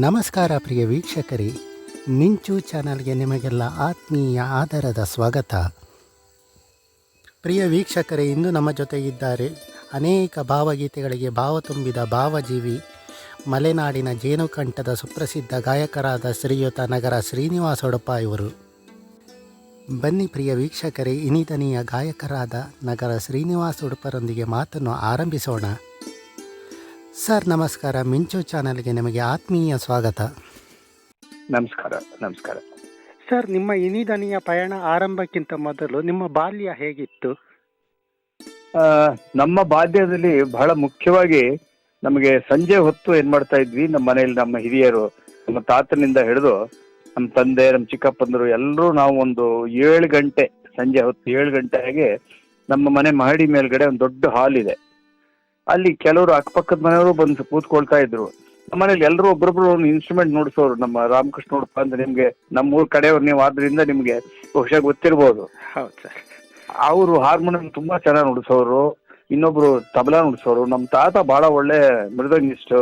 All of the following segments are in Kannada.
ನಮಸ್ಕಾರ ಪ್ರಿಯ ವೀಕ್ಷಕರೇ, ಮಿಂಚು ಚಾನಲ್ಗೆ ನಿಮಗೆಲ್ಲ ಆತ್ಮೀಯ ಆಧಾರದ ಸ್ವಾಗತ. ಪ್ರಿಯ ವೀಕ್ಷಕರೇ, ಇಂದು ನಮ್ಮ ಜೊತೆ ಇದ್ದಾರೆ ಅನೇಕ ಭಾವಗೀತೆಗಳಿಗೆ ಭಾವ ತುಂಬಿದ ಭಾವಜೀವಿ, ಮಲೆನಾಡಿನ ಜೇನುಕಂಠದ ಸುಪ್ರಸಿದ್ಧ ಗಾಯಕರಾದ ಶ್ರೀಯುತ ನಗರ ಶ್ರೀನಿವಾಸ ಉಡುಪ ಇವರು. ಬನ್ನಿ ಪ್ರಿಯ ವೀಕ್ಷಕರೇ, ಇನಿತನೀಯ ಗಾಯಕರಾದ ನಗರ ಶ್ರೀನಿವಾಸ ಉಡುಪರೊಂದಿಗೆ ಮಾತನ್ನು ಆರಂಭಿಸೋಣ. ಸರ್ ನಮಸ್ಕಾರ. ಮಿಂಚು ಚಾನಲ್ಗೆ ನಿಮಗೆ ಆತ್ಮೀಯ ಸ್ವಾಗತ. ನಮಸ್ಕಾರ ನಮಸ್ಕಾರ. ಸರ್ ನಿಮ್ಮ ಇನಿದನಿಯ ಪಯಣ ಆರಂಭಕ್ಕಿಂತ ಮೊದಲು ನಿಮ್ಮ ಬಾಲ್ಯ ಹೇಗಿತ್ತು? ಆ, ನಮ್ಮ ಬಾಲ್ಯದಲ್ಲಿ ಬಹಳ ಮುಖ್ಯವಾಗಿ ನಮಗೆ ಸಂಜೆ ಹೊತ್ತು ಏನ್ ಮಾಡ್ತಾ ಇದ್ವಿ ನಮ್ಮ ಮನೆಯಲ್ಲಿ ನಮ್ಮ ಹಿರಿಯರು ನಮ್ಮ ತಾತನಿಂದ ಹಿಡಿದು ನಮ್ಮ ತಂದೆ ನಮ್ಮ ಚಿಕ್ಕಪ್ಪಂದರು ಎಲ್ಲರೂ ನಾವು ಒಂದು ಏಳು ಗಂಟೆ ಸಂಜೆ ಹೊತ್ತು ಏಳು ಗಂಟೆ ಹಾಗೆ ನಮ್ಮ ಮನೆ ಮಹಡಿ ಮೇಲ್ಗಡೆ ಒಂದು ದೊಡ್ಡ ಹಾಲ್ ಇದೆ. ಅಲ್ಲಿ ಕೆಲವರು ಅಕ್ಕಪಕ್ಕದ ಮನೆಯವರು ಬಂದು ಕೂತ್ಕೊಳ್ತಾ ಇದ್ರು. ನಮ್ಮ ಮನೇಲಿ ಎಲ್ಲರೂ ಒಬ್ಬರೊಬ್ರು ಒಂದು ಇನ್ಸ್ಟ್ರೂಮೆಂಟ್ ನುಡಿಸೋರು ನಮ್ಮ ರಾಮಕೃಷ್ಣ ಉಡುಪ ಅಂದ್ರೆ ನಿಮ್ಗೆ ನಮ್ಮ ಊರ್ ಕಡೆಯವ್ರು ನೀವು ಆದ್ರಿಂದ ನಿಮ್ಗೆ ಬಹುಶಃ ಗೊತ್ತಿರ್ಬೋದು. ಅವರು ಹಾರ್ಮೋನಿಯಂ ತುಂಬಾ ಚೆನ್ನಾಗಿ ನುಡಿಸೋರು ಇನ್ನೊಬ್ರು ತಬಲಾ ನುಡಿಸೋರು ನಮ್ಮ ತಾತ ಬಹಳ ಒಳ್ಳೆ ಮೃದಂಗಿಸ್ಟು.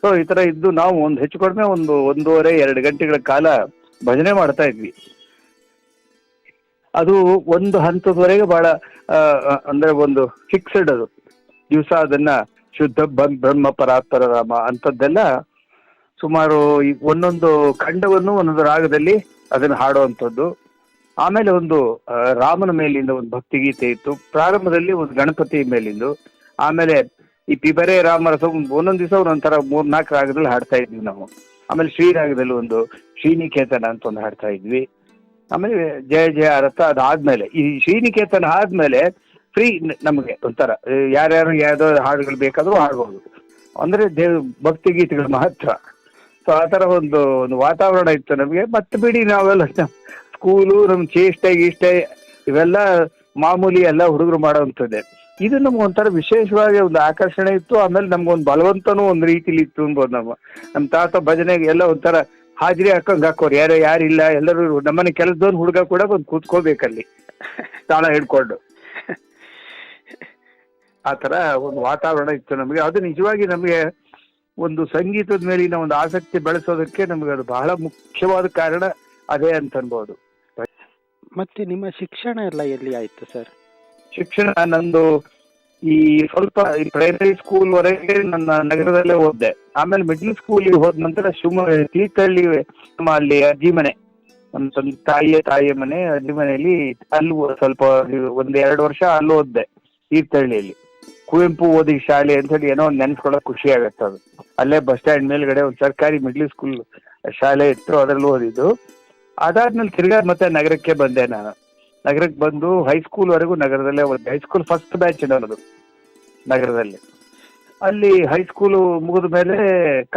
ಸೊ ಈ ತರ ಇದ್ದು ನಾವು ಒಂದು ಹೆಚ್ಚು ಕಡಿಮೆ ಒಂದು ಒಂದೂವರೆ ಎರಡು ಗಂಟೆಗಳ ಕಾಲ ಭಜನೆ ಮಾಡ್ತಾ ಇದ್ವಿ. ಅದು ಒಂದು ಹಂತದವರೆಗೆ ಬಹಳ ಅಂದ್ರೆ ಒಂದು ಫಿಕ್ಸ್ಡ್ ಅದು. ದಿವಸ ಅದನ್ನ ಶುದ್ಧ ಬ್ರಹ್ಮ ಪರಾತ್ಪರ ರಾಮ ಅಂತದ್ದೆಲ್ಲ ಸುಮಾರು ಒಂದೊಂದು ಖಂಡವನ್ನು ಒಂದೊಂದು ರಾಗದಲ್ಲಿ ಅದನ್ನ ಹಾಡುವಂಥದ್ದು. ಆಮೇಲೆ ಒಂದು ರಾಮನ ಮೇಲಿಂದ ಒಂದು ಭಕ್ತಿಗೀತೆ ಇತ್ತು. ಪ್ರಾರಂಭದಲ್ಲಿ ಒಂದು ಗಣಪತಿ ಮೇಲಿಂದು. ಆಮೇಲೆ ಈ ಪಿಬರೆ ರಾಮರಸ ಒಂದೊಂದು ದಿವಸ ಒಂದೊಂಥರ ಮೂರ್, ನಾಲ್ಕು ರಾಗದಲ್ಲಿ ಹಾಡ್ತಾ ಇದ್ವಿ ನಾವು. ಆಮೇಲೆ ಶ್ರೀರಾಗದಲ್ಲಿ ಒಂದು ಶ್ರೀನಿಕೇತನ ಅಂತ ಒಂದು ಹಾಡ್ತಾ ಇದ್ವಿ. ಆಮೇಲೆ ಜಯ ಜಯ ರಥ ಅದಾದ್ಮೇಲೆ, ಈ ಶ್ರೀನಿಕೇತನ ಆದ್ಮೇಲೆ ಫ್ರೀ ನಮಗೆ ಒಂಥರ. ಯಾರ್ಯಾರು ಯಾವ್ದೋ ಹಾಡುಗಳು ಬೇಕಾದರೂ ಹಾಡ್ಬೋದು. ಅಂದ್ರೆ ದೇವ್, ಭಕ್ತಿ ಗೀತೆಗಳ ಮಹತ್ವ. ಸೊ ಆ ತರ ಒಂದು ಒಂದು ವಾತಾವರಣ ಇತ್ತು ನಮಗೆ. ಮತ್ತೆ ಬಿಡಿ ನಾವೆಲ್ಲ ಸ್ಕೂಲು ನಮ್ ಚೇಷ್ಟೆ, ಗೀಷ್ಟೆ, ಇವೆಲ್ಲ ಮಾಮೂಲಿ ಎಲ್ಲ ಹುಡುಗರು ಮಾಡೋವಂಥದ್ದೇ. ಇದು ನಮ್ಗೆ ಒಂಥರ ವಿಶೇಷವಾಗಿ ಒಂದು ಆಕರ್ಷಣೆ ಇತ್ತು. ಆಮೇಲೆ ನಮ್ಗೊಂದು ಬಲವಂತನೂ ಒಂದು ರೀತಿಲಿ ಇತ್ತು ಅನ್ಬೋದು ನಮ್ಮ ನಮ್ಮ ತಾತ ಭಜನೆಗೆ ಎಲ್ಲ ಒಂಥರ ಹಾಜರಿ ಹಾಕಂಗೆ ಹಾಕೋರು. ಯಾರು ಯಾರಿಲ್ಲ, ಎಲ್ಲರೂ ನಮ್ಮನೆ ಕೆಲಸದೊಂದು ಹುಡುಗ ಕೂಡ ಬಂದು ಕೂತ್ಕೋಬೇಕಲ್ಲಿ. ತಾಳ ಹಿಡ್ಕೊಂಡು. ಆ ತರ ಒಂದು ವಾತಾವರಣ ಇತ್ತು ನಮಗೆ. ಅದು ನಿಜವಾಗಿ ನಮಗೆ ಒಂದು ಸಂಗೀತದ ಮೇಲಿನ ಒಂದು ಆಸಕ್ತಿ ಬೆಳೆಸೋದಕ್ಕೆ ನಮಗೆ ಅದು ಬಹಳ ಮುಖ್ಯವಾದ ಕಾರಣ ಅದೇ ಅಂತ ಅನ್ಬೋದು. ಮತ್ತೆ ನಿಮ್ಮ ಶಿಕ್ಷಣ ಎಲ್ಲ ಎಲ್ಲಿ ಆಯ್ತು ಸರ್? ಶಿಕ್ಷಣ ನಂದು ಈ ಸ್ವಲ್ಪ ಈ ಪ್ರೈಮರಿ ಸ್ಕೂಲ್ ವರೆಗೆ ನನ್ನ ನಗರದಲ್ಲೇ ಓದ್ದೆ. ಆಮೇಲೆ ಮಿಡ್ಲ್ ಸ್ಕೂಲಿಗೆ ಹೋದ ನಂತರ ಶಿವಮೊಗ್ಗ ತೀರ್ಥಹಳ್ಳಿ ನಮ್ಮ ಅಲ್ಲಿ ಅಜ್ಜಿ ಮನೆ ನಮ್ಮ ತಂದೆ ತಾಯಿಯ ತಾಯಿಯ ಮನೆ ಅಜ್ಜಿ ಮನೆಯಲ್ಲಿ ಅಲ್ಲಿ ಸ್ವಲ್ಪ ಒಂದ್ ಎರಡು ವರ್ಷ ಅಲ್ಲಿ ಓದ್ದೆ ತೀರ್ಥಹಳ್ಳಿಯಲ್ಲಿ. ಕುವೆಂಪು ಓದಿ ಶಾಲೆ ಅಂತ ಹೇಳಿ ಏನೋ ಒಂದು ನೆನ್ಸ್ಕೊಳಕ್ ಖುಷಿ ಆಗತ್ತೆ ಅದು. ಅಲ್ಲೇ ಬಸ್ ಸ್ಟ್ಯಾಂಡ್ ಮೇಲ್ಗಡೆ ಒಂದು ಸರ್ಕಾರಿ ಮಿಡ್ಲ್ ಸ್ಕೂಲ್ ಶಾಲೆ ಇತ್ತು, ಅದರಲ್ಲಿ ಓದಿದ್ದು. ಅದಾದ್ಮೇಲೆ ತಿರ್ಗಾ ಮತ್ತೆ ನಗರಕ್ಕೆ ಬಂದೆ ನಾನು. ನಗರಕ್ಕೆ ಬಂದು ಹೈಸ್ಕೂಲ್ ವರೆಗೂ ನಗರದಲ್ಲೇ ಓದಿದೆ. ಹೈಸ್ಕೂಲ್ ಫಸ್ಟ್ ಬ್ಯಾಚ್ ನನ್ನದು ನಗರದಲ್ಲಿ. ಅಲ್ಲಿ ಹೈಸ್ಕೂಲ್ ಮುಗಿದ ಮೇಲೆ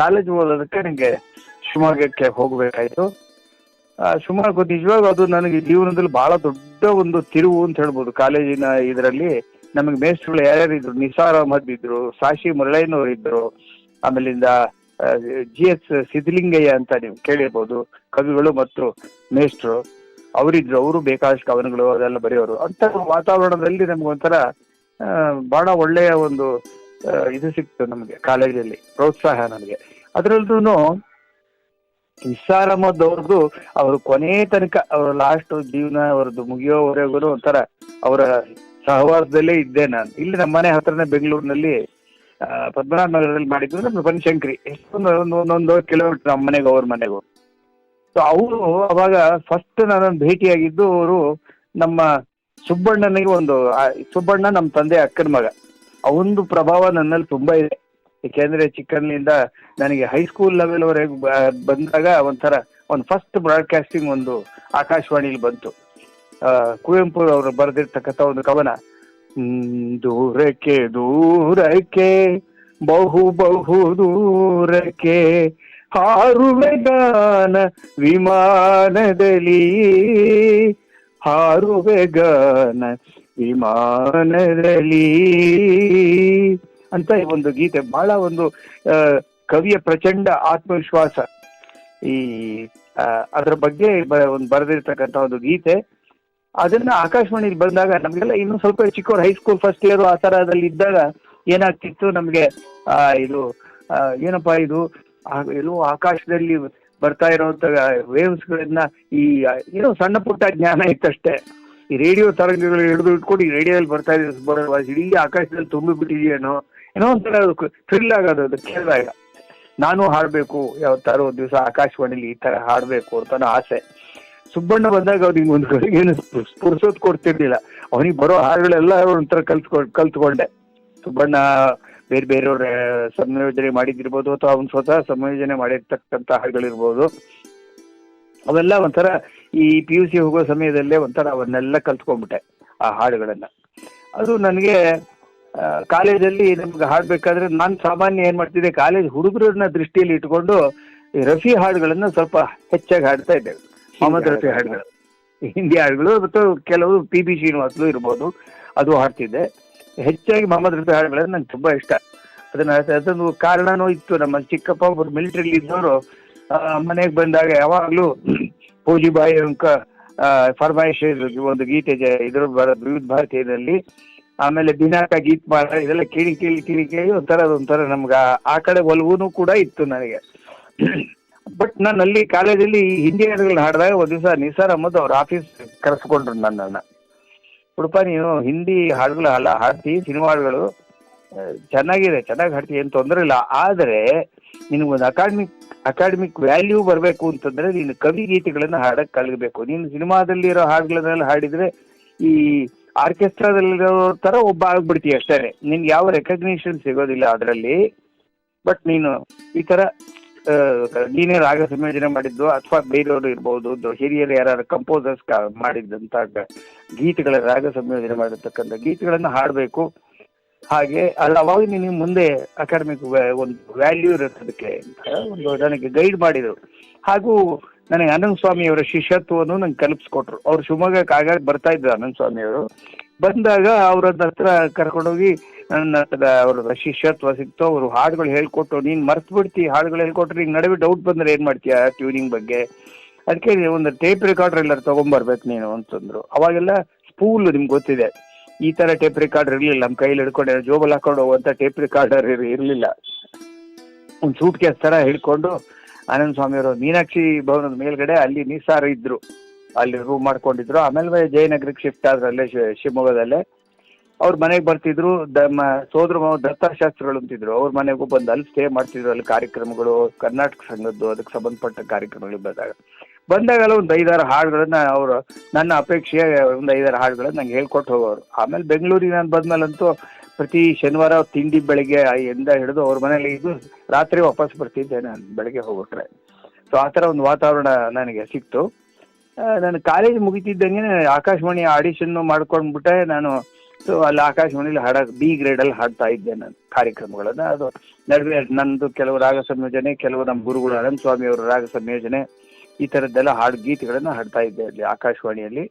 ಕಾಲೇಜ್ ಓದೋದಕ್ಕೆ ನನಗೆ ಶಿವಮೊಗ್ಗಕ್ಕೆ ಹೋಗಬೇಕಾಯ್ತು. ಶಿವಮೊಗ್ಗ ನಿಜವಾಗ ಅದು ನನಗೆ ಜೀವನದಲ್ಲಿ ಬಹಳ ದೊಡ್ಡ ಒಂದು ತಿರುವು ಅಂತ ಹೇಳ್ಬೋದು. ಕಾಲೇಜಿನ ಇದರಲ್ಲಿ ನಮಗೆ ಮೇಸ್ಟ್ರುಗಳು ಯಾರ್ಯಾರು ಇದ್ರು ನಿಸಾರ್ ಅಹಮದ್ ಇದ್ರು ಸಾಶಿ ಮುರಳಯ್ಯನವರು ಇದ್ರು ಆಮೇಲಿಂದ ಜಿ ಎಸ್ ಸಿದ್ಧಲಿಂಗಯ್ಯ ಅಂತ ನೀವು ಕೇಳಿರ್ಬೋದು ಕವಿಗಳು ಮತ್ತು ಮೇಷ್ಟ್ರು ಅವರಿದ್ರು ಅವರು ಬೇಕಾದಷ್ಟು ಕವನಗಳು ಅದೆಲ್ಲ ಬರೆಯೋರು. ಅಂತ ವಾತಾವರಣದಲ್ಲಿ ನಮ್ಗೆ ಒಂಥರ ಆ, ಬಹಳ ಒಳ್ಳೆಯ ಒಂದು ಇದು ಸಿಕ್ತು ನಮಗೆ ಕಾಲೇಜಲ್ಲಿ ಪ್ರೋತ್ಸಾಹ ನಮಗೆ. ಅದರಲ್ಲೂ ನಿಸ್ಸಾರ್ ಅಹಮದ್ ಅವ್ರದ್ದು ಅವರು ಕೊನೆ ತನಕ ಅವರ ಲಾಸ್ಟ್ ಜೀವನ ಅವರದ್ದು ಮುಗಿಯೋವರೆಗೂ ಒಂಥರ ಅವರ ಸಹವಾಸದಲ್ಲೇ ಇದ್ದೆ ನಾನು. ಇಲ್ಲಿ ನಮ್ಮ ಮನೆ ಹತ್ರನೇ ಬೆಂಗಳೂರಿನಲ್ಲಿ ಪದ್ಮನಾಭ ನಗರದಲ್ಲಿ ಮಾಡಿದ್ದು ನಮ್ಮ ಎಷ್ಟೊಂದು ಒಂದು ಒಂದೊಂದು ಕಿಲೋಮೀಟರ್ ನಮ್ಮ ಮನೆಗೆ, ಅವ್ರ ಮನೆಗೂ. ಸೊ ಅವರು ಅವಾಗ ಫಸ್ಟ್ ನನ್ನನ್ನು ಭೇಟಿಯಾಗಿದ್ದು ಅವರು ನಮ್ಮ ಸುಬ್ಬಣ್ಣನಿಗೆ ಒಂದು ಸುಬ್ಬಣ್ಣ ನಮ್ಮ ತಂದೆ ಅಕ್ಕನ ಮಗ. ಅವನದು ಪ್ರಭಾವ ನನ್ನಲ್ಲಿ ತುಂಬಾ ಇದೆ. ಏಕೆಂದ್ರೆ ಚಿಕ್ಕಂದಿನಿಂದ ನನಗೆ ಹೈಸ್ಕೂಲ್ ಲೆವೆಲ್ ಬಂದಾಗ ಒಂಥರ, ಒಂದು ಫಸ್ಟ್ ಬ್ರಾಡ್ಕಾಸ್ಟಿಂಗ್ ಒಂದು ಆಕಾಶವಾಣಿಲಿ ಬಂತು. ಕುವೆಂಪು ಅವರು ಬರೆದಿರ್ತಕ್ಕಂಥ ಒಂದು ಕವನ. ದೂರಕ್ಕೆ ದೂರಕ್ಕೆ, ಬಹು ಬಹು, ದೂರಕ್ಕೆ, ಹಾರುವೆ ಗಾನ ವಿಮಾನದಲ್ಲಿ. ಹಾರುವೆ ಗಾನ ವಿಮಾನದಲ್ಲಿ. ಅಂತ ಒಂದು ಗೀತೆ ಬಹಳ ಒಂದು ಕವಿಯ ಪ್ರಚಂಡ ಆತ್ಮವಿಶ್ವಾಸ. ಈ ಅದರ ಬಗ್ಗೆ ಒಂದು ಬರೆದಿರ್ತಕ್ಕಂಥ ಒಂದು ಗೀತೆ. ಅದನ್ನ ಆಕಾಶವಾಣಿಲಿ ಬಂದಾಗ ನಮಗೆಲ್ಲ ಇನ್ನು ಸ್ವಲ್ಪ ಚಿಕ್ಕವ್ರು ಹೈಸ್ಕೂಲ್ ಫಸ್ಟ್ ಇಯರ್ ಆ ತರದಲ್ಲಿ ಇದ್ದಾಗ ಏನಾಗ್ತಿತ್ತು ನಮ್ಗೆ, ಆ, ಇದು ಏನಪ್ಪಾ ಇದು ಎಲ್ಲೋ ಆಕಾಶದಲ್ಲಿ ಬರ್ತಾ ಇರೋಂತ ವೇವ್ಸ್ ಗಳನ್ನ ಈ ಏನೋ ಸಣ್ಣ ಪುಟ್ಟ ಜ್ಞಾನ ಇತ್ತಷ್ಟೇ ಈ ರೇಡಿಯೋ ತರಂಗಗಳು ಹಿಡಿದು ಇಟ್ಕೊಂಡು ಈ ರೇಡಿಯೋದಲ್ಲಿ ಬರ್ತಾ ಇದೆ ಬರೋ ಇಡೀ ಆಕಾಶದಲ್ಲಿ ತುಂಬಿ ಬಿಟ್ಟಿದೆಯೇನೋ, ಏನೋ ಒಂಥರ ಥ್ರಿಲ್ ಆಗೋದು ಅದು ಕೇಳಿದಾಗ. ನಾನು ಹಾಡಬೇಕು, ಯಾವತ್ತಾರು ಒಂದು ದಿವಸ ಆಕಾಶವಾಣಿಲಿ ಈ ತರ ಹಾಡಬೇಕು ಅಂತ ಆಸೆ. ಸುಬ್ಬಣ್ಣ ಬಂದಾಗ ಅವ್ನಿಗೆ ಒಂದು ಏನು ಸ್ಫುರ್ಸೋದ್ ಕೊಡ್ತಿರ್ಲಿಲ್ಲ. ಅವನಿಗೆ ಬರೋ ಹಾಡುಗಳೆಲ್ಲ ಒಂಥರ ಕಲ್ತ್ಕೊಂಡ್ ಕಲ್ತ್ಕೊಂಡೆ. ಸುಬ್ಬಣ್ಣ ಬೇರೆ ಬೇರೆಯವ್ರ ಸಂಯೋಜನೆ ಮಾಡಿದಿರ್ಬೋದು ಅಥವಾ ಅವ್ನ ಸ್ವತಃ ಸಂಯೋಜನೆ ಮಾಡಿರ್ತಕ್ಕಂಥ ಹಾಡುಗಳಿರ್ಬೋದು. ಅವೆಲ್ಲ ಒಂಥರ ಈ ಪಿ ಯು ಸಿ ಹೋಗೋ ಸಮಯದಲ್ಲೇ ಒಂಥರ ಅವನ್ನೆಲ್ಲ ಕಲ್ತ್ಕೊಂಡ್ಬಿಟ್ಟೆ ಆ ಹಾಡುಗಳನ್ನ. ಅದು ನನಗೆ ಕಾಲೇಜಲ್ಲಿ ನಮ್ಗೆ ಹಾಡ್ಬೇಕಾದ್ರೆ ನಾನು ಸಾಮಾನ್ಯ ಏನ್ ಮಾಡ್ತಿದ್ದೆ, ಕಾಲೇಜ್ ಹುಡುಗರನ್ನ ದೃಷ್ಟಿಯಲ್ಲಿ ಇಟ್ಕೊಂಡು ರಫಿ ಹಾಡುಗಳನ್ನ ಸ್ವಲ್ಪ ಹೆಚ್ಚಾಗಿ ಹಾಡ್ತಾ ಇದ್ದೆ. ಮೊಹಮ್ಮದ್ ರಫಿ ಹಾಡುಗಳು. ಹಿಂದಿ ಹಾಡುಗಳು ಮತ್ತು ಕೆಲವು ಪಿ ಬಿ ಶ್ರೀನಿವಾಸ್ಲು ಇರ್ಬೋದು ಅದು ಹಾಡ್ತಿದ್ದೆ. ಹೆಚ್ಚಾಗಿ ಮೊಹಮ್ಮದ್ ರಫಿ ಹಾಡುಗಳನ್ನ ನಂಗೆ ತುಂಬಾ ಇಷ್ಟ. ಅದನ್ನ ಅದೊಂದು ಕಾರಣನೂ ಇತ್ತು. ನಮ್ಮ ಚಿಕ್ಕಪ್ಪ ಒಬ್ಬರು ಮಿಲಿಟರಿ ಇದ್ದವರು ಮನೆಗೆ ಬಂದಾಗ ಯಾವಾಗ್ಲೂ ಪೂಜಿಬಾಯಿ ಅಂಕ ಫರ್ಮಾಯಿಶ್ ಒಂದು ಗೀತೆ ಇದ್ರ ವಿವಿಧ ಭಾರತೀಯದಲ್ಲಿ ಆಮೇಲೆ ದಿನಾಕ ಗೀತ್ ಮಾಡ ಇದೆಲ್ಲ ಕೇಳಿ ಕೇಳಿ ಕೇಳಿ ಕೇಳಿ ಒಂಥರ ಅದೊಂಥರ ನಮ್ಗೆ ಆ- ಆ ಕಡೆ ಒಲವೂ ಕೂಡ ಇತ್ತು ನನಗೆ. ಬಟ್ ನಾನು ಅಲ್ಲಿ ಕಾಲೇಜಲ್ಲಿ ಹಿಂದಿ ಹಾಡುಗಳನ್ನ ಹಾಡಿದಾಗ ಒಂದು ದಿವಸ ನಿಸಾರ್ ಅಹಮದ್ ಅವ್ರ ಆಫೀಸ್ ಕರೆಸ್ಕೊಂಡ್ರು ನನ್ನನ್ನ. ಉಡುಪ ನೀನು ಹಿಂದಿ ಹಾಡುಗಳು ಅಲ್ಲ, ಹಾಡ್ತಿ ಸಿನಿಮಾ ಹಾಡುಗಳು ಚೆನ್ನಾಗಿದೆ, ಚೆನ್ನಾಗಿ ಹಾಡ್ತಿ, ಏನು ತೊಂದರೆ ಇಲ್ಲ. ಆದರೆ ನಿನಗೊಂದು ಅಕಾಡೆಮಿಕ್ ಅಕಾಡೆಮಿಕ್ ವ್ಯಾಲ್ಯೂ ಬರಬೇಕು ಅಂತಂದ್ರೆ ನೀನು ಕವಿ ಗೀತೆಗಳನ್ನ ಹಾಡಕ್ಕೆ ಕಲಗಬೇಕು. ನೀನು ಸಿನಿಮಾದಲ್ಲಿರೋ ಹಾಡುಗಳನ್ನೆಲ್ಲ ಹಾಡಿದ್ರೆ ಈ ಆರ್ಕೆಸ್ಟ್ರಾದಲ್ಲಿರೋ ತರ ಒಬ್ಬ ಆಗ್ಬಿಡ್ತೀಯ ಅಷ್ಟೇ. ನಿನ್ಗೆ ಯಾವ ರೆಕಗ್ನಿಷನ್ ಸಿಗೋದಿಲ್ಲ ಅದರಲ್ಲಿ. ಬಟ್ ನೀನು ಈ ತರ ನೀನೇ ರಾಗ ಸಂಯೋಜನೆ ಮಾಡಿದ್ದು ಅಥವಾ ಬೇರೆಯವರು ಇರ್ಬೋದು ಹಿರಿಯರು ಯಾರು ಕಂಪೋಸರ್ಸ್ ಮಾಡಿದಂತ ಗೀತೆಗಳ ರಾಗ ಸಂಯೋಜನೆ ಮಾಡಿರ್ತಕ್ಕಂಥ ಗೀತೆಗಳನ್ನ ಹಾಡಬೇಕು. ಹಾಗೆ ಅಲ್ಲ ಅವಾಗ ನಿನಗೆ ಮುಂದೆ ಅಕಾಡೆಮಿಕ್ ಒಂದು ವ್ಯಾಲ್ಯೂ ಇರುತ್ತೆ ಅದಕ್ಕೆ ಒಂದು ನನಗೆ ಗೈಡ್ ಮಾಡಿದರು. ಹಾಗೂ ನನಗೆ ಆನಂದ್ ಸ್ವಾಮಿ ಅವರ ಶಿಷ್ಯತ್ವವನ್ನು ನಂಗೆ ಕಲ್ಪಿಸ್ಕೊಟ್ರು. ಅವ್ರು ಶಿವಮೊಗ್ಗಕ್ಕೆ ಆಗಾಗ ಬರ್ತಾ ಇದ್ರು ಅನಂತ ಸ್ವಾಮಿ ಅವರು. ಬಂದಾಗ ಅವ್ರ ಹತ್ರ ಕರ್ಕೊಂಡೋಗಿ ನನ್ನ ಹತ್ರ ಅವ್ರ ಶಿಷ್ಯತ್ವ ಸಿಕ್ತು ಅವರು ಹಾಡುಗಳು ಹೇಳ್ಕೊಟ್ಟು, ನೀನು ಮರ್ತು ಬಿಡ್ತಿ, ಹಾಡುಗಳು ಹೇಳ್ಕೊಟ್ರೆ ಈಗ ನಡುವೆ ಡೌಟ್ ಬಂದ್ರೆ ಏನ್ ಮಾಡ್ತೀಯ ಟ್ಯೂನಿಂಗ್ ಬಗ್ಗೆ? ಅದಕ್ಕೆ ಒಂದು ಟೇಪ್ ರೆಕಾರ್ಡರ್ ಎಲ್ಲರೂ ತಗೊಂಬರ್ಬೇಕು ನೀನು ಅಂತಂದ್ರು. ಅವಾಗೆಲ್ಲ ಸ್ಪೂಲ್ ನಿಮ್ಗೆ ಗೊತ್ತಿದೆ. ಈ ತರ ಟೇಪ್ ರೆಕಾರ್ಡರ್ ಇರಲಿಲ್ಲ ನಮ್ಮ ಕೈಲಿ ಹಿಡ್ಕೊಂಡು ಜೋಬಲ್ ಹಾಕೊಂಡು ಹೋಗುವಂತ ಟೇಪ್ ರೆಕಾರ್ಡರ್ ಇರಲಿಲ್ಲ. ಒಂದು ಸೂಟ್ ಕೇಸ್ ತರ ಹಿಡ್ಕೊಂಡು ಆನಂದ್ ಸ್ವಾಮಿ ಅವರು ಮೀನಾಕ್ಷಿ ಭವನದ ಮೇಲ್ಗಡೆ ಅಲ್ಲಿ ನಿಸಾರ್ ಇದ್ರು. ಅಲ್ಲಿ ರೂಮ್ ಮಾಡ್ಕೊಂಡಿದ್ರು. ಆಮೇಲೆ ಜಯನಗರಕ್ಕೆ ಶಿಫ್ಟ್ ಆದ್ರಲ್ಲೇ ಶಿವಮೊಗ್ಗದಲ್ಲೇ. ಅವ್ರ ಮನೆಗೆ ಬರ್ತಿದ್ರು ಮ ಸೋದರ ಮಾವ ದತ್ತಾಶಾಸ್ತ್ರಿಗಳು ಅಂತಿದ್ರು. ಅವ್ರ ಮನೆಗೂ ಬಂದು ಅಲ್ಲಿ ಸ್ಟೇ ಮಾಡ್ತಿದ್ರು, ಅಲ್ಲಿ ಕಾರ್ಯಕ್ರಮಗಳು, ಕರ್ನಾಟಕ ಸಂಘದ್ದು ಅದಕ್ಕೆ ಸಂಬಂಧಪಟ್ಟ ಕಾರ್ಯಕ್ರಮಗಳಿಗೆ ಬಂದಾಗ. ಬಂದಾಗೆಲ್ಲ ಒಂದು ಐದಾರು ಹಾಡುಗಳನ್ನ ಅವರು, ನನ್ನ ಅಪೇಕ್ಷೆಯ ಒಂದು ಐದಾರು ಹಾಡುಗಳನ್ನ ನಂಗೆ ಹೇಳ್ಕೊಟ್ಟು ಹೋಗೋರು. ಆಮೇಲೆ ಬೆಂಗಳೂರಿಗೆ ನಾನು ಬಂದ್ಮೇಲಂತೂ ಪ್ರತಿ ಶನಿವಾರ ತಿಂಡಿ ಬೆಳಿಗ್ಗೆ ಎಂದ ಹಿಡಿದು ಅವ್ರ ಮನೇಲಿ ಇದು ರಾತ್ರಿ ವಾಪಸ್ ಬರ್ತಿದ್ದೆ ನಾನು ಬೆಳಗ್ಗೆ ಹೋಗ್ಬಿಟ್ರೆ. ಸೊ ಆ ಥರ ಒಂದು ವಾತಾವರಣ ನನಗೆ ಸಿಕ್ತು. ನಾನು ಕಾಲೇಜ್ ಮುಗಿತಿದ್ದಂಗೆ ಆಕಾಶವಾಣಿ ಆಡಿಷನ್ ಮಾಡ್ಕೊಂಡ್ಬಿಟ್ಟೆ. ನಾನು ಸೊ ಅಲ್ಲಿ ಆಕಾಶವಾಣಿಲಿ ಹಾಡ ಬಿ ಗ್ರೇಡಲ್ಲಿ ಹಾಡ್ತಾ ಇದ್ದೆ ನಾನು ಕಾರ್ಯಕ್ರಮಗಳನ್ನ. ಅದು ನಡುವೆ ನಂದು ಕೆಲವು ರಾಗ ಸಂಯೋಜನೆ, ಕೆಲವು ನಮ್ಮ ಗುರುಗಳು ಅನಂತ ಸ್ವಾಮಿ ಅವರ ರಾಗ ಸಂಯೋಜನೆ, ಈ ತರದ್ದೆಲ್ಲ ಹಾಡು ಗೀತೆಗಳನ್ನ ಹಾಡ್ತಾ ಇದ್ದೆ ಅಲ್ಲಿ ಆಕಾಶವಾಣಿಯಲ್ಲಿ.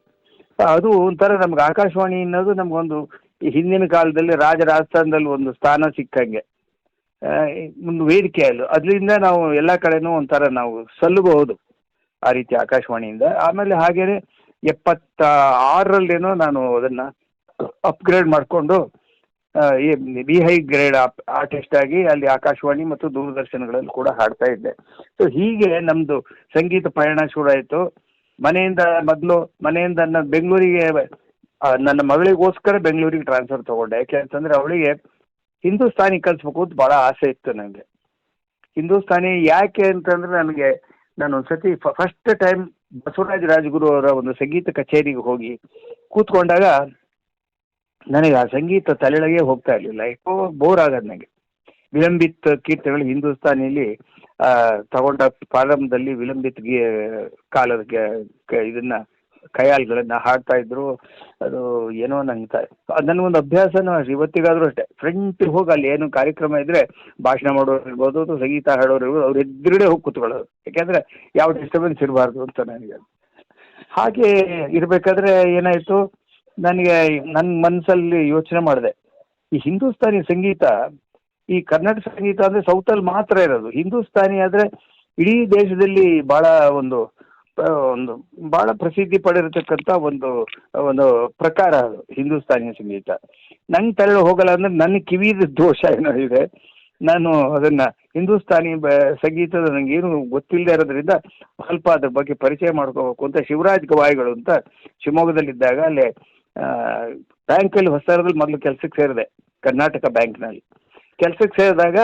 ಅದು ಒಂಥರ ನಮ್ಗೆ ಆಕಾಶವಾಣಿ ಅನ್ನೋದು ನಮ್ಗೊಂದು ಹಿಂದಿನ ಕಾಲದಲ್ಲಿ ರಾಜ ರಾಜಸ್ಥಾನದಲ್ಲಿ ಒಂದು ಸ್ಥಾನ ಸಿಕ್ಕಂಗೆ. ಒಂದು ವೇದಿಕೆ ಅಲ್ಲ ಅದರಿಂದ ನಾವು ಎಲ್ಲ ಕಡೆನೂ ಒಂಥರ ನಾವು ಸಲ್ಲಬಹುದು ಆ ರೀತಿ ಆಕಾಶವಾಣಿಯಿಂದ. ಆಮೇಲೆ ಹಾಗೇನೆ ಎಪ್ಪತ್ತ ಆರರಲ್ಲೇನೋ ನಾನು ಅದನ್ನ ಅಪ್ಗ್ರೇಡ್ ಮಾಡಿಕೊಂಡು ಬಿ ಹೈ ಗ್ರೇಡ್ ಆರ್ಟಿಸ್ಟ್ ಆಗಿ ಅಲ್ಲಿ ಆಕಾಶವಾಣಿ ಮತ್ತು ದೂರದರ್ಶನಗಳಲ್ಲಿ ಕೂಡ ಹಾಡ್ತಾ ಇದ್ದೆ. ಸೊ ಹೀಗೆ ನಮ್ದು ಸಂಗೀತ ಪಯಣ ಆಯಿತು ಮನೆಯಿಂದ ಮೊದಲು, ಮನೆಯಿಂದ ನನ್ನ ಬೆಂಗಳೂರಿಗೆ ನನ್ನ ಮಗಳಿಗೋಸ್ಕರ ಬೆಂಗಳೂರಿಗೆ ಟ್ರಾನ್ಸ್ಫರ್ ತಗೊಂಡೆ. ಯಾಕೆ ಅಂತಂದ್ರೆ ಅವಳಿಗೆ ಹಿಂದೂಸ್ತಾನಿ ಕಲಿಸ್ಬೇಕು ಅಂತ ಭಾಳ ಆಸೆ ಇತ್ತು ನನಗೆ ಹಿಂದೂಸ್ತಾನಿ ಯಾಕೆ ಅಂತಂದ್ರೆ ನನಗೆ, ನಾನು ಒಂದ್ಸತಿ ಫಸ್ಟ್ ಟೈಮ್ ಬಸವರಾಜ ರಾಜಗುರು ಅವರ ಒಂದು ಸಂಗೀತ ಕಚೇರಿಗೆ ಹೋಗಿ ಕೂತ್ಕೊಂಡಾಗ ನನಗೆ ಆ ಸಂಗೀತ ತಲೆಯೊಳಗೆ ಹೋಗ್ತಾ ಇರಲಿಲ್ಲ. ಯಾಕೋ ಬೋರ್ ಆಗೋದು ನನಗೆ ವಿಳಂಬಿತ ಕೀರ್ತನೆಗಳು ಹಿಂದೂಸ್ತಾನಿಲಿ ತಗೊಂಡ ಪ್ರಾರಂಭದಲ್ಲಿ ವಿಲಂಬಿತ್ ಗೀ, ಕಾಲದ ಇದನ್ನ, ಖಯಾಲ್ಗಳನ್ನ ಹಾಡ್ತಾ ಇದ್ರು. ಅದು ಏನೋ ನಂಗೆ ನನಗೊಂದು ಅಭ್ಯಾಸನೂ ಅಷ್ಟೇ ಇವತ್ತಿಗಾದ್ರೂ ಅಷ್ಟೇ. ಫ್ರಂಟ್ ಹೋಗಿ ಅಲ್ಲಿ ಏನು ಕಾರ್ಯಕ್ರಮ ಇದ್ರೆ ಭಾಷಣ ಮಾಡೋರು ಇರ್ಬೋದು, ಅಥವಾ ಸಂಗೀತ ಹಾಡೋರು ಇರ್ಬೋದು, ಅವ್ರು ಎದುರುಗಡೆ ಹೋಗಿ ಕುತ್ಕೊಳ್ಳೋದು. ಯಾಕೆಂದ್ರೆ ಯಾವ ಡಿಸ್ಟರ್ಬೆನ್ಸ್ ಇರಬಾರ್ದು ಅಂತ ನನಗೆ. ಹಾಗೆ ಇರಬೇಕಾದ್ರೆ ಏನಾಯ್ತು? ನನಗೆ ನನ್ನ ಮನಸ್ಸಲ್ಲಿ ಯೋಚನೆ ಮಾಡಿದೆ. ಈ ಹಿಂದೂಸ್ತಾನಿ ಸಂಗೀತ, ಈ ಕರ್ನಾಟಕ ಸಂಗೀತ ಅಂದ್ರೆ ಸೌತಲ್ಲಿ ಮಾತ್ರ ಇರೋದು. ಹಿಂದೂಸ್ತಾನಿ ಆದ್ರೆ ಇಡೀ ದೇಶದಲ್ಲಿ ಬಹಳ ಒಂದು ಒಂದು, ಬಹಳ ಪ್ರಸಿದ್ಧಿ ಪಡೆದಿರತಕ್ಕಂಥ ಒಂದು ಒಂದು ಪ್ರಕಾರ ಅದು ಹಿಂದೂಸ್ತಾನಿ ಸಂಗೀತ. ನಂಗೆ ತಲೆ ಹೋಗಲ್ಲ ಅಂದ್ರೆ ನನ್ನ ಕಿವಿದ ದೋಷ ಏನೋ ಇದೆ. ನಾನು ಅದನ್ನ ಹಿಂದೂಸ್ತಾನಿ ಸಂಗೀತದ ನನಗೆ ಏನು ಗೊತ್ತಿಲ್ಲದೆ ಇರೋದ್ರಿಂದ ಸ್ವಲ್ಪ ಅದ್ರ ಬಗ್ಗೆ ಪರಿಚಯ ಮಾಡ್ಕೋಬೇಕು ಅಂತ ಶಿವರಾಜ್ ಗವಾಯಿಗಳು ಅಂತ ಶಿವಮೊಗ್ಗದಲ್ಲಿದ್ದಾಗ ಅಲ್ಲಿ ಬ್ಯಾಂಕಲ್ಲಿ ಹೊಸದ್ರಲ್ಲಿ ಮೊದಲು ಕೆಲಸಕ್ಕೆ ಸೇರಿದೆ, ಕರ್ನಾಟಕ ಬ್ಯಾಂಕ್ನಲ್ಲಿ. ಕೆಲಸಕ್ಕೆ ಸೇರಿದಾಗ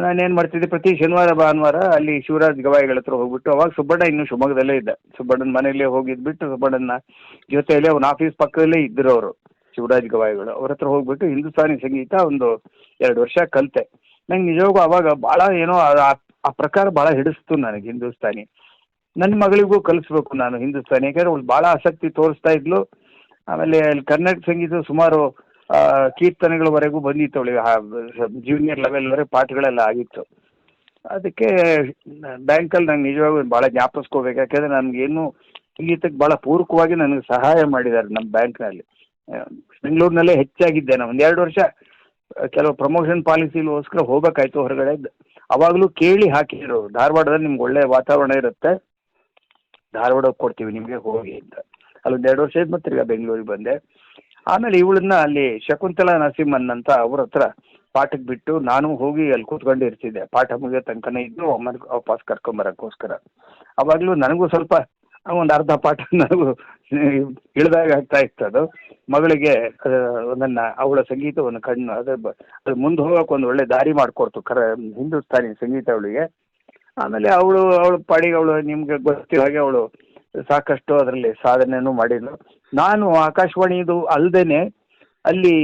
ನಾನೇನು ಮಾಡ್ತಿದ್ದೆ, ಪ್ರತಿ ಶನಿವಾರ, ಭಾನುವಾರ ಅಲ್ಲಿ ಶಿವರಾಜ್ ಗವಾಯಿಗಳ ಹತ್ರ ಹೋಗ್ಬಿಟ್ಟು, ಅವಾಗ ಸುಬ್ಬಣ್ಣ ಇನ್ನೂ ಶಿವಮೊಗ್ಗದಲ್ಲೇ ಇದ್ದ. ಸುಬ್ಬಣ್ಣನ ಮನೆಯಲ್ಲೇ ಹೋಗಿದ್ಬಿಟ್ಟು ಸುಬ್ಬಣ್ಣನ ಜೊತೆಯಲ್ಲೇ ಅವನ ಆಫೀಸ್ ಪಕ್ಕದಲ್ಲೇ ಇದ್ದರು ಅವರು, ಶಿವರಾಜ್ ಗವಾಯಿಗಳು. ಅವ್ರ ಹತ್ರ ಹೋಗ್ಬಿಟ್ಟು ಹಿಂದೂಸ್ತಾನಿ ಸಂಗೀತ ಒಂದು ಎರಡು ವರ್ಷ ಕಲಿತೆ. ನಂಗೆ ನಿಜವಾಗೂ ಅವಾಗ ಭಾಳ ಏನೋ ಆ- ಪ್ರಕಾರ ಭಾಳ ಹಿಡಿಸ್ತು ನನಗೆ ಹಿಂದೂಸ್ತಾನಿ. ನನ್ನ ಮಗಳಿಗೂ ಕಲಿಸ್ಬೇಕು ನಾನು ಹಿಂದೂಸ್ತಾನಿ, ಯಾಕಂದ್ರೆ ಅವಳು ಭಾಳ ಆಸಕ್ತಿ ತೋರಿಸ್ತಾ ಇದ್ಲು. ಆಮೇಲೆ ಅಲ್ಲಿ ಕರ್ನಾಟಕ ಸಂಗೀತ ಸುಮಾರು ಕೀರ್ತನೆಗಳವರೆಗೂ ಬಂದಿತ್ತು ಅವಳಿಗೆ ಜೂನಿಯರ್ ಲೆವೆಲ್ವರೆಗೆ ಪಾಠಗಳೆಲ್ಲ ಆಗಿತ್ತು. ಅದಕ್ಕೆ, ಬ್ಯಾಂಕಲ್ಲಿ ನಂಗೆ ನಿಜವಾಗ್ಲೂ ಭಾಳ ಜ್ಞಾಪಿಸ್ಕೋಬೇಕು. ಯಾಕಂದರೆ ನನಗೇನು ಸಂಗೀತಕ್ಕೆ ಭಾಳ ಪೂರಕವಾಗಿ ನನಗೆ ಸಹಾಯ ಮಾಡಿದ್ದಾರೆ ನಮ್ಮ ಬ್ಯಾಂಕ್ನಲ್ಲಿ. ಬೆಂಗಳೂರಿನಲ್ಲೇ ಹೆಚ್ಚಾಗಿದ್ದೆ ನಾನು. ಒಂದು ಎರಡು ವರ್ಷ, ಕೆಲವು ಪ್ರಮೋಷನ್ ಪಾಲಿಸಿಗೋಸ್ಕರ ಹೋಗ್ಬೇಕಾಯ್ತು ಹೊರಗಡೆ. ಅವಾಗಲೂ ಕೇಳಿ ಹಾಕಿದ್ರು. ಧಾರವಾಡದಲ್ಲಿ ನಿಮ್ಗೆ ಒಳ್ಳೆ ವಾತಾವರಣ ಇರುತ್ತೆ. ಧಾರವಾಡಕ್ಕೆ ಕೊಡ್ತೀವಿ ನಿಮಗೆ, ಹೋಗಿ ಅಂತ. ಅಲ್ಲೊಂದು ಎರಡು ವರ್ಷ ಇದ್ದು ಮತ್ತೆ ತಿರ್ಗಾ ಬೆಂಗಳೂರಿಗೆ ಬಂದೆ. ಆಮೇಲೆ ಇವಳನ್ನ ಅಲ್ಲಿ ಶಕುಂತಲಾ ನರಸಿಂಹನ್ ಅಂತ ಅವ್ರ ಹತ್ರ ಪಾಠಕ್ಕೆ ಬಿಟ್ಟು ನಾನು ಹೋಗಿ ಅಲ್ಲಿ ಕೂತ್ಕೊಂಡು ಇರ್ತಿದ್ದೆ. ಪಾಠ ಮುಗಿಯೋ ತನಕನೇ ಇದ್ದು ಅಮ್ಮನ ವಾಪಸ್ ಕರ್ಕೊಂಬರಕ್ಕೋಸ್ಕರ ಅವಾಗಲೂ ನನಗೂ ಸ್ವಲ್ಪ ಒಂದು ಅರ್ಧ ಪಾಠ ನನಗೂ ಇಳಿದಾಗ ಆಗ್ತಾ ಇತ್ತು ಅದು. ಮಗಳಿಗೆ ನನ್ನ ಅವಳ ಸಂಗೀತವನ್ನು ಕಣ್ಣು, ಅದ್ರ ಅದು ಮುಂದೆ ಹೋಗೋಕೆ ಒಂದು ಒಳ್ಳೆ ದಾರಿ ಮಾಡಿಕೊಡ್ತು, ಕರ, ಹಿಂದೂಸ್ತಾನಿ ಸಂಗೀತ ಅವಳಿಗೆ. ಆಮೇಲೆ ಅವಳು, ಅವಳ ಪಾಡಿಗೆ ಅವಳು ನಿಮ್ಗೆ ಗೊತ್ತಿರೋ ಹಾಗೆ ಅವಳು ಸಾಕಷ್ಟು ಅದರಲ್ಲಿ ಸಾಧನೆಯನ್ನು ಮಾಡಿದ್ರು. ನಾನು ಆಕಾಶವಾಣಿದು ಅಲ್ಲದೇನೆ ಅಲ್ಲಿ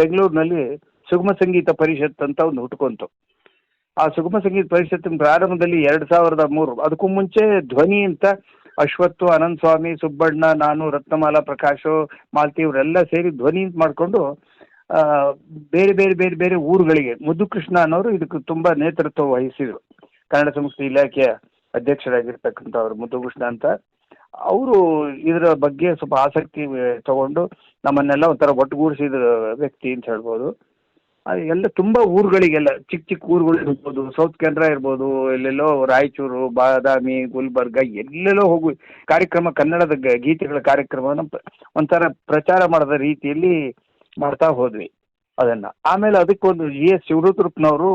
ಬೆಂಗಳೂರಿನಲ್ಲಿ ಸುಗಮ ಸಂಗೀತ ಪರಿಷತ್ ಅಂತ ಒಂದು ಹುಟ್ಕೊಂತು. ಆ ಸುಗಮ ಸಂಗೀತ ಪರಿಷತ್ತಿನ ಪ್ರಾರಂಭದಲ್ಲಿ ಎರಡು ಸಾವಿರದ ಮೂರು, ಅದಕ್ಕೂ ಮುಂಚೆ ಧ್ವನಿ ಅಂತ ಅಶ್ವತ್ತು ಅನಂತ ಸ್ವಾಮಿ ಸುಬ್ಬಣ್ಣ, ನಾನು, ರತ್ನಮಾಲಾ, ಪ್ರಕಾಶ್, ಮಾಲ್ತಿ ಇವರೆಲ್ಲ ಸೇರಿ ಧ್ವನಿ ಅಂತ ಮಾಡಿಕೊಂಡು ಬೇರೆ ಬೇರೆ ಬೇರೆ ಬೇರೆ ಊರುಗಳಿಗೆ ಮುದ್ದುಕೃಷ್ಣ ಅನ್ನೋರು ಇದಕ್ಕೆ ತುಂಬ ನೇತೃತ್ವ ವಹಿಸಿದ್ರು. ಕನ್ನಡ ಸಂಸ್ಕೃತಿ ಇಲಾಖೆಯ ಅಧ್ಯಕ್ಷರಾಗಿರ್ತಕ್ಕಂಥವ್ರು ಮುದ್ದುಕೃಷ್ಣ ಅಂತ. ಅವರು ಇದರ ಬಗ್ಗೆ ಸ್ವಲ್ಪ ಆಸಕ್ತಿ ತಗೊಂಡು ನಮ್ಮನ್ನೆಲ್ಲ ಒಂಥರ ಒಟ್ಟುಗೂಡಿಸಿದ ವ್ಯಕ್ತಿ ಅಂತ ಹೇಳ್ಬೋದು. ಎಲ್ಲ ತುಂಬ ಊರುಗಳಿಗೆಲ್ಲ ಚಿಕ್ಕ ಚಿಕ್ಕ ಊರುಗಳು ಇರ್ಬೋದು ಸೌತ್ ಕೆನರಾ ಇರ್ಬೋದು ಎಲ್ಲೆಲ್ಲೋ ರಾಯಚೂರು ಬಾದಾಮಿ ಗುಲ್ಬರ್ಗ ಎಲ್ಲೆಲ್ಲೋ ಹೋಗಿ ಕಾರ್ಯಕ್ರಮ ಕನ್ನಡದ ಗೀತೆಗಳ ಕಾರ್ಯಕ್ರಮವನ್ನು ಒಂಥರ ಪ್ರಚಾರ ಮಾಡದ ರೀತಿಯಲ್ಲಿ ಮಾಡ್ತಾ ಹೋದ್ವಿ ಅದನ್ನು. ಆಮೇಲೆ ಅದಕ್ಕೊಂದು ಜಿ ಎಸ್ ಶಿವರುದ್ರಪ್ಪನವರು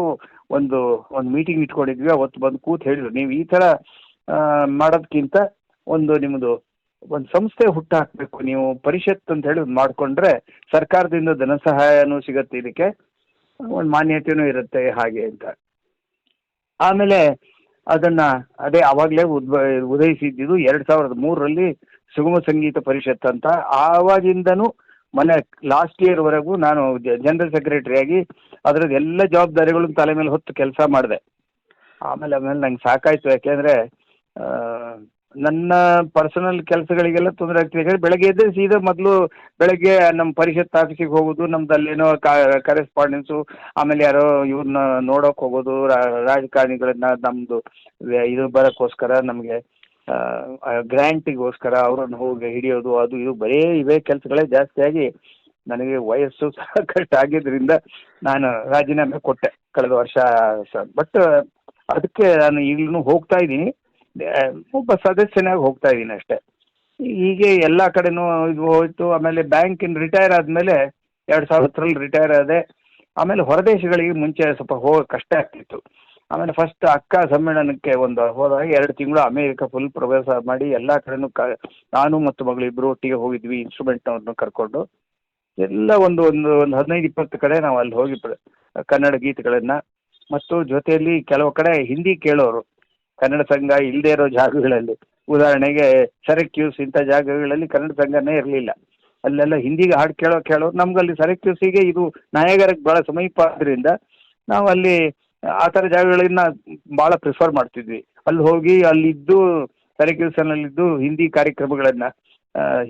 ಒಂದು ಒಂದು ಮೀಟಿಂಗ್ ಇಟ್ಕೊಂಡಿದ್ವಿ. ಅವತ್ತು ಬಂದು ಕೂತ್ ಹೇಳಿದ್ರು ನೀವು ಈ ಆ, ಮಾಡೋದಕ್ಕಿಂತ ಒಂದು ನಿಮ್ಮದು ಒಂದು ಸಂಸ್ಥೆ ಹುಟ್ಟು ಹಾಕಬೇಕು ನೀವು ಪರಿಷತ್ ಅಂತ ಹೇಳಿ ಮಾಡ್ಕೊಂಡ್ರೆ ಸರ್ಕಾರದಿಂದ ಧನ ಸಹಾಯನೂ ಸಿಗತ್ತೆ ಇದಕ್ಕೆ. ಒಂದು ಮಾನ್ಯತೆನೂ ಇರುತ್ತೆ ಹಾಗೆ ಅಂತ. ಆಮೇಲೆ ಅದನ್ನ ಅದೇ ಅವಾಗಲೇ ಉದ್ಭ, ಉದಯಿಸಿದ್ದು ಎರಡು ಸಾವಿರದ ಮೂರರಲ್ಲಿ ಸುಗಮ ಸಂಗೀತ ಪರಿಷತ್ ಅಂತ. ಆವಾಗಿಂದನೂ ಮನೆ ಲಾಸ್ಟ್ ಇಯರ್ವರೆಗೂ ನಾನು ಜನರಲ್ ಸೆಕ್ರೆಟರಿಯಾಗಿ ಅದರದ್ದು ಎಲ್ಲ ಜವಾಬ್ದಾರಿಗಳನ್ನ ತಲೆ ಮೇಲೆ ಹೊತ್ತು ಕೆಲಸ ಮಾಡಿದೆ. ಆಮೇಲೆ ಆಮೇಲೆ ನಂಗೆ ಸಾಕಾಯ್ತು ಯಾಕೆಂದರೆ ನನ್ನ ಪರ್ಸನಲ್ ಕೆಲಸಗಳಿಗೆಲ್ಲ ತೊಂದರೆ ಆಗ್ತಿದೆ. ಬೆಳಗ್ಗೆ ಎದ್ದರೆ ಸೀದಾ ಮೊದಲು ಬೆಳಗ್ಗೆ ನಮ್ಮ ಪರಿಷತ್ ಆಫೀಸಿಗೆ ಹೋಗೋದು, ನಮ್ದು ಅಲ್ಲೇನೋ ಕರೆಸ್ಪಾಂಡೆನ್ಸು ಆಮೇಲೆ ಯಾರೋ ಇವ್ರನ್ನ ನೋಡೋಕೆ ಹೋಗೋದು ರಾಜಕಾರಣಿಗಳನ್ನ ನಮ್ಮದು ಇದು ಬರೋಕ್ಕೋಸ್ಕರ ನಮಗೆ ಗ್ರ್ಯಾಂಟಿಗೋಸ್ಕರ ಅವ್ರನ್ನ ಹೋಗಿ ಹಿಡಿಯೋದು, ಅದು ಇದು ಬರೀ ಇವೇ ಕೆಲಸಗಳೇ ಜಾಸ್ತಿಯಾಗಿ ನನಗೆ ವಯಸ್ಸು ಸಾಕಷ್ಟು ಆಗಿದ್ದರಿಂದ ನಾನು ರಾಜೀನಾಮೆ ಕೊಟ್ಟೆ ಕಳೆದ ವರ್ಷ ಬಟ್ ಅದಕ್ಕೆ ನಾನು ಈಗಲೂ ಹೋಗ್ತಾ ಇದ್ದೀನಿ. ಒಬ್ಬ ಸದಸ್ಯನಾಗಿ ಹೋಗ್ತಾ ಇದ್ದೀನಿ ಅಷ್ಟೇ. ಹೀಗೆ ಎಲ್ಲ ಕಡೆನೂ ಇದು ಹೋಯ್ತು, ಆಮೇಲೆ ಬ್ಯಾಂಕಿನ ರಿಟೈರ್ ಆದಮೇಲೆ ಎರಡು ಸಾವಿರದ ಹತ್ತರಲ್ಲಿ ರಿಟೈರ್ ಆದೆ, ಆಮೇಲೆ ಹೊರದೇಶಗಳಿಗೆ ಮುಂಚೆ ಸ್ವಲ್ಪ ಹೋಗಕ್ ಕಷ್ಟ ಆಗ್ತಿತ್ತು. ಆಮೇಲೆ ಫಸ್ಟ್ ಅಕ್ಕ ಸಮ್ಮೇಳನಕ್ಕೆ ಒಂದು ಹೋದಾಗ ಎರಡು ತಿಂಗಳು ಅಮೇರಿಕ ಫುಲ್ ಪ್ರವಾಸ ಮಾಡಿ ಎಲ್ಲ ಕಡೆನೂ ಕ, ನಾನು ಮತ್ತು ಮಗಳು ಒಟ್ಟಿಗೆ ಹೋಗಿದ್ವಿ ಇನ್ಸ್ಟ್ರೂಮೆಂಟ್ನವ್ರನ್ನ ಕರ್ಕೊಂಡು. ಎಲ್ಲ ಒಂದು ಒಂದು ಒಂದು ಹದಿನೈದು, ಇಪ್ಪತ್ತು ಕಡೆ ನಾವು ಅಲ್ಲಿ ಹೋಗಿ ಕನ್ನಡ ಗೀತೆಗಳನ್ನು. ಮತ್ತು ಜೊತೆಯಲ್ಲಿ ಕೆಲವು ಕಡೆ ಹಿಂದಿ ಕೇಳೋರು. ಕನ್ನಡ ಸಂಘ ಇಲ್ಲದೇ ಇರೋ ಜಾಗಗಳಲ್ಲಿ. ಉದಾಹರಣೆಗೆ ಸೆರೆಕ್ಯೂಸ್ ಇಂಥ ಜಾಗಗಳಲ್ಲಿ ಕನ್ನಡ ಸಂಘನೇ ಇರಲಿಲ್ಲ. ಅಲ್ಲೆಲ್ಲ ಹಿಂದಿಗೆ ಹಾಡು ಕೇಳೋ ಕೇಳೋರು ನಮ್ಗಲ್ಲಿ ಸೆರೆಕ್ಯೂಸಿಗೆ ಇದು ನಾಯಗರಕ್ಕೆ ಭಾಳ ಸಮೀಪ ಆದ್ದರಿಂದ ನಾವು ಅಲ್ಲಿ ಆ ಥರ ಜಾಗಗಳನ್ನ ಭಾಳ ಪ್ರಿಫರ್ ಮಾಡ್ತಿದ್ವಿ. ಅಲ್ಲಿ ಹೋಗಿ ಅಲ್ಲಿದ್ದು ಸೆರೆಕ್ಯೂಸನಲ್ಲಿದ್ದು ಹಿಂದಿ ಕಾರ್ಯಕ್ರಮಗಳನ್ನು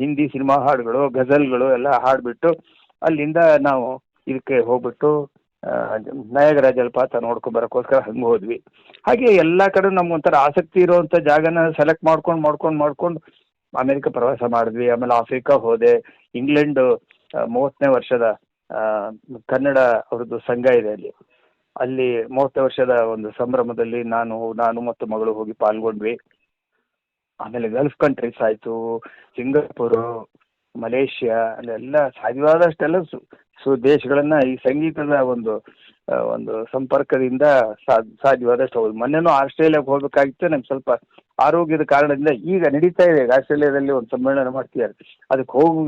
ಹಿಂದಿ ಸಿನಿಮಾ ಹಾಡುಗಳು ಗಜಲ್ಗಳು ಎಲ್ಲ ಹಾಡಿಬಿಟ್ಟು ಅಲ್ಲಿಂದ ನಾವು ಇದಕ್ಕೆ ಹೋಗ್ಬಿಟ್ಟು ನಯಗರ ಜಲಪಾತ ನೋಡ್ಕೊಂಡು ಬರೋಕ್ಕೋಸ್ಕರ ಹಂಗೆ ಹೋದ್ವಿ. ಹಾಗೆ ಎಲ್ಲ ಕಡೆ ನಮ್ಗೊಂಥರ ಆಸಕ್ತಿ ಇರುವಂಥ ಜಾಗನ ಸೆಲೆಕ್ಟ್ ಮಾಡ್ಕೊಂಡು ಮಾಡ್ಕೊಂಡು ಮಾಡ್ಕೊಂಡು ಅಮೆರಿಕ ಪ್ರವಾಸ ಮಾಡಿದ್ವಿ. ಆಮೇಲೆ ಆಫ್ರಿಕಾ ಹೋದೆ. ಇಂಗ್ಲೆಂಡು ಮೂವತ್ತನೇ ವರ್ಷದ ಕನ್ನಡ ಅವ್ರದ್ದು ಸಂಘ ಇದೆ ಅಲ್ಲಿ. ಅಲ್ಲಿ ಮೂವತ್ತನೇ ವರ್ಷದ ಒಂದು ಸಂಭ್ರಮದಲ್ಲಿ ನಾನು ನಾನು ಮತ್ತು ಮಗಳು ಹೋಗಿ ಪಾಲ್ಗೊಂಡ್ವಿ. ಆಮೇಲೆ ಗಲ್ಫ್ ಕಂಟ್ರೀಸ್ ಆಯಿತು. ಸಿಂಗಾಪುರು, ಮಲೇಷ್ಯಾ, ಅಲ್ಲೆಲ್ಲ ಸಾಧ್ಯವಾದಷ್ಟೆಲ್ಲ ಸು ಸು ದೇಶಗಳನ್ನು ಈ ಸಂಗೀತದ ಒಂದು ಒಂದು ಸಂಪರ್ಕದಿಂದ ಸಾಧ್ಯ ಸಾಧ್ಯವಾದಷ್ಟು ಹೋಗುದು ಮೊನ್ನೆನೂ ಆಸ್ಟ್ರೇಲಿಯಾಗೆ ಹೋಗ್ಬೇಕಾಗಿತ್ತು. ನಮ್ಗೆ ಸ್ವಲ್ಪ ಆರೋಗ್ಯದ ಕಾರಣದಿಂದ ಈಗ ನಡೀತಾ ಇದೆ. ಆಸ್ಟ್ರೇಲಿಯಾದಲ್ಲಿ ಒಂದು ಸಮ್ಮೇಳನ ಮಾಡ್ತಿದ್ದಾರೆ. ಅದಕ್ಕೆ ಹೋಗು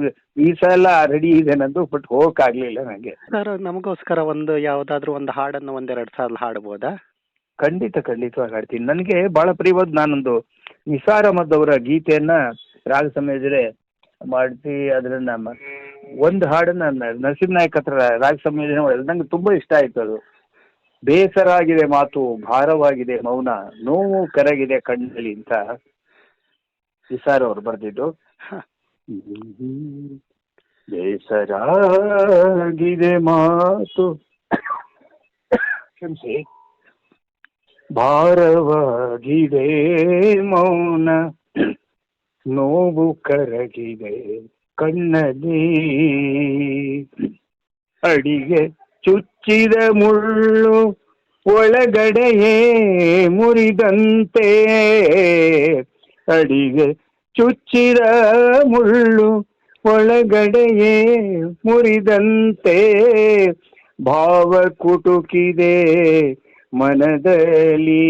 ಈ ಎಲ್ಲ ರೆಡಿ ಇದೆ ನಂದು ಬಟ್ ಹೋಗಕ್ಕಾಗ್ಲಿಲ್ಲ ನನಗೆ ಸರ್ ನಮಗೋಸ್ಕರ ಒಂದು ಯಾವುದಾದ್ರೂ ಒಂದು ಹಾಡನ್ನು ಒಂದೆರಡು ಸಾಲ ಹಾಡ್ಬೋದಾ? ಖಂಡಿತ ಖಂಡಿತವಾಗಿ ಹಾಡ್ತೀನಿ. ನನಗೆ ಬಹಳ ಪ್ರಿಯವಾದ ನಾನೊಂದು ನಿಸಾರ್ ಅಹಮದ್ ಅವರ ಗೀತೆಯನ್ನ ರಾಗ ಸಮಯದಲ್ಲಿ ಮಾಡ್ತಿ ಅದನ್ನ ಒಂದು ಹಾಡನ್ನ ನರಸಿಂಹ ನಾಯಕ್ ಹತ್ರ ರಾಗ ಸಂಯೋಜನೆ ಮಾಡಿದ್ರು ನಂಗೆ ತುಂಬಾ ಇಷ್ಟ ಆಯ್ತು ಅದು. ಬೇಸರ ಆಗಿದೆ ಮಾತು, ಭಾರವಾಗಿದೆ ಮೌನ, ನೋವು ಕರಗಿದೆ ಕಣ್ಣಲ್ಲಿ ಅಂತ ನಿಸಾರ್ ಅವರು ಬರೆದಿದ್ದು. ಬೇಸರ ಆಗಿದೆ ಮಾತು. ಕ್ಷಮಿಸಿ. ಭಾರವಾಗಿದೆ ಮೌನ, ನೋವು ಕರಗಿದೆ ಕಣ್ಣಲ್ಲಿ ಅಡಿಗೆ ಚುಚ್ಚಿದ ಮುಳ್ಳು ಒಳಗಡೆಯೇ ಮುರಿದಂತೆ ಅಡಿಗೆ ಚುಚ್ಚಿದ ಮುಳ್ಳು ಒಳಗಡೆಯೇ ಮುರಿದಂತೆ ಭಾವ ಕುಟುಕಿದೆ ಮನದಲ್ಲಿ.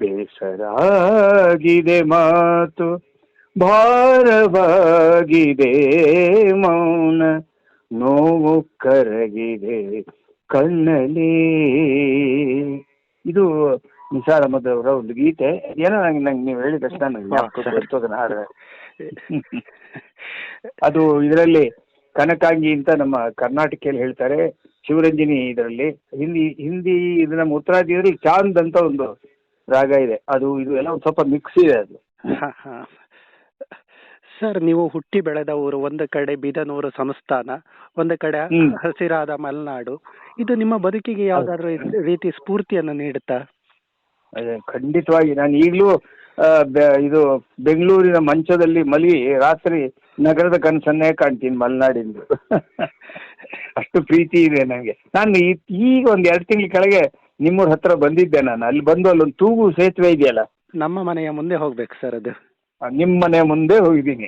ಬೇಸರಾಗಿದೆ ಮಾತು ಭಾರವಾಗಿದೆ ಮೌನ ನೋವು ಕರಗಿದೆ ಕಣ್ಣಲ್ಲಿ. ಇದು ನಿಸಾರ್ ಅಹಮದ್ ಅವರ ಒಂದು ಗೀತೆ. ಏನೋ ನಂಗೆ ನಂಗೆ ನೀವು ಹೇಳಿದ ತಕ್ಷಣ ನಂಗೆ ಹಾಡು ಅದು ಇದರಲ್ಲಿ ಕನಕಾಂಗಿ ಅಂತ ನಮ್ಮ ಕರ್ನಾಟಕದಲ್ಲಿ ಹೇಳ್ತಾರೆ ಶಿವರಂಜನಿ ಇದರಲ್ಲಿ. ಹಿಂದಿ ಹಿಂದಿ ಇದು ನಮ್ಮ ಉತ್ತರಾದಿಯಲ್ಲಿ ಚಾಂದ್ ಅಂತ ಒಂದು ರಾಗ ಇದೆ. ಅದು ಇದು ಎಲ್ಲ ಒಂದು ಸ್ವಲ್ಪ ಮಿಕ್ಸ್ ಇದೆ ಅದು. ಸರ್ ನೀವು ಹುಟ್ಟಿ ಬೆಳೆದ ಊರು ಒಂದು ಕಡೆ ಬಿದನೂರು ಸಂಸ್ಥಾನ ಒಂದು ಕಡೆ ಹಸಿರಾದ ಮಲೆನಾಡು. ಇದು ನಿಮ್ಮ ಬದುಕಿಗೆ ಯಾವ್ದಾದ್ರು ರೀತಿ ಸ್ಫೂರ್ತಿಯನ್ನು ನೀಡುತ್ತಾ? ಖಂಡಿತವಾಗಿ ನಾನು ಈಗಲೂ ಇದು ಬೆಂಗಳೂರಿನ ಮಂಚದಲ್ಲಿ ಮಲಿ ರಾತ್ರಿ ನಗರದ ಕನಸನ್ನೇ ಕಾಣ್ತೀನಿ ಮಲೆನಾಡಿಂದು. ಅಷ್ಟು ಪ್ರೀತಿ ಇದೆ ನನಗೆ. ನಾನು ಈಗ ಒಂದು ಎರಡು ತಿಂಗಳ ಕೆಳಗೆ ನಿಮ್ಮೂರ ಹತ್ರ ಬಂದಿದ್ದೆ ನಾನು. ಅಲ್ಲಿ ಬಂದು ಅಲ್ಲೊಂದು ತೂಗು ಸೇತುವೆ ಇದೆಯಲ್ಲ? ನಮ್ಮ ಮನೆಯ ಮುಂದೆ ಹೋಗ್ಬೇಕು ಸರ್ ಅದು. ನಿಮ್ಮ ಮನೆ ಮುಂದೆ ಹೋಗಿದ್ದೀನಿ.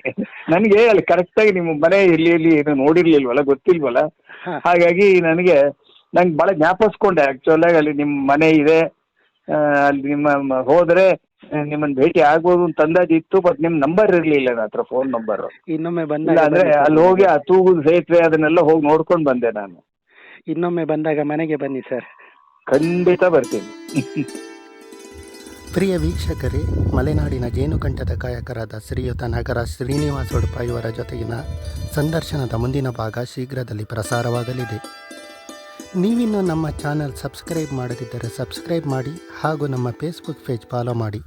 ನನಗೆ ಅಲ್ಲಿ ಕರೆಕ್ಟಾಗಿ ನಿಮ್ಮ ಮನೆ ಎಲ್ಲಿ ಎಲ್ಲಿ ಏನು ನೋಡಿರ್ಲಿಲ್ವಲ್ಲ ಗೊತ್ತಿಲ್ವಲ್ಲ? ಹ. ಹಾಗಾಗಿ ನನಗೆ ನಂಗೆ ಭಾಳ ಜ್ಞಾಪಿಸ್ಕೊಂಡೆ ಆ್ಯಕ್ಚುಲಾಗಿ ಅಲ್ಲಿ ನಿಮ್ಮ ಮನೆ ಇದೆ. ಆ, ಅಲ್ಲಿ ನಿಮ್ಮ ಮ- ಹೋದ್ರೆ ಆ, ನಿಮ್ಮನ್ನ ಭೇಟಿ ಆಗ್ಬೋದು ಅಂತ ಅಂದಾಜು ಇತ್ತು ಬಟ್ ನಿಮ್ಮ ನಂಬರ್ ಇರಲಿಲ್ಲ ನನ್ನ ಹತ್ರ ಫೋನ್ ನಂಬರ್ ಇನ್ನೊಮ್ಮೆ ಇಲ್ಲ ಬಂದಾಗ ಅಂದ್ರೆ ಬನ್ನಿ ಸರ್ ಅಲ್ಲಿ ಹೋಗಿ ಆ ತೂಗುದ ಸೇತುವೆ ಅದನ್ನೆಲ್ಲ ಹೋಗಿ ನೋಡ್ಕೊಂಡು ಬಂದೆ ನಾನು. ಇನ್ನೊಮ್ಮೆ ಬಂದಾಗ ಮನೆಗೆ ಬನ್ನಿ ಸರ್. ಖಂಡಿತ ಬರ್ತೀನಿ. ಪ್ರಿಯ ವೀಕ್ಷಕರೇ, ಮಲೆನಾಡಿನ ಜೇನುಕಂಠದ ಗಾಯಕರಾದ ಶ್ರೀಯುತ ನಗರ ಶ್ರೀನಿವಾಸ ಉಡುಪ ಇವರ ಜೊತೆಗಿನ ಸಂದರ್ಶನದ ಮುಂದಿನ ಭಾಗ ಶೀಘ್ರದಲ್ಲಿ ಪ್ರಸಾರವಾಗಲಿದೆ. ನೀವಿನ್ನು ನಮ್ಮ ಚಾನಲ್ ಸಬ್ಸ್ಕ್ರೈಬ್ ಮಾಡದಿದ್ದರೆ ಸಬ್ಸ್ಕ್ರೈಬ್ ಮಾಡಿ ಹಾಗೂ ನಮ್ಮ ಫೇಸ್ಬುಕ್ ಪೇಜ್ ಫಾಲೋ ಮಾಡಿ.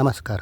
ನಮಸ್ಕಾರ.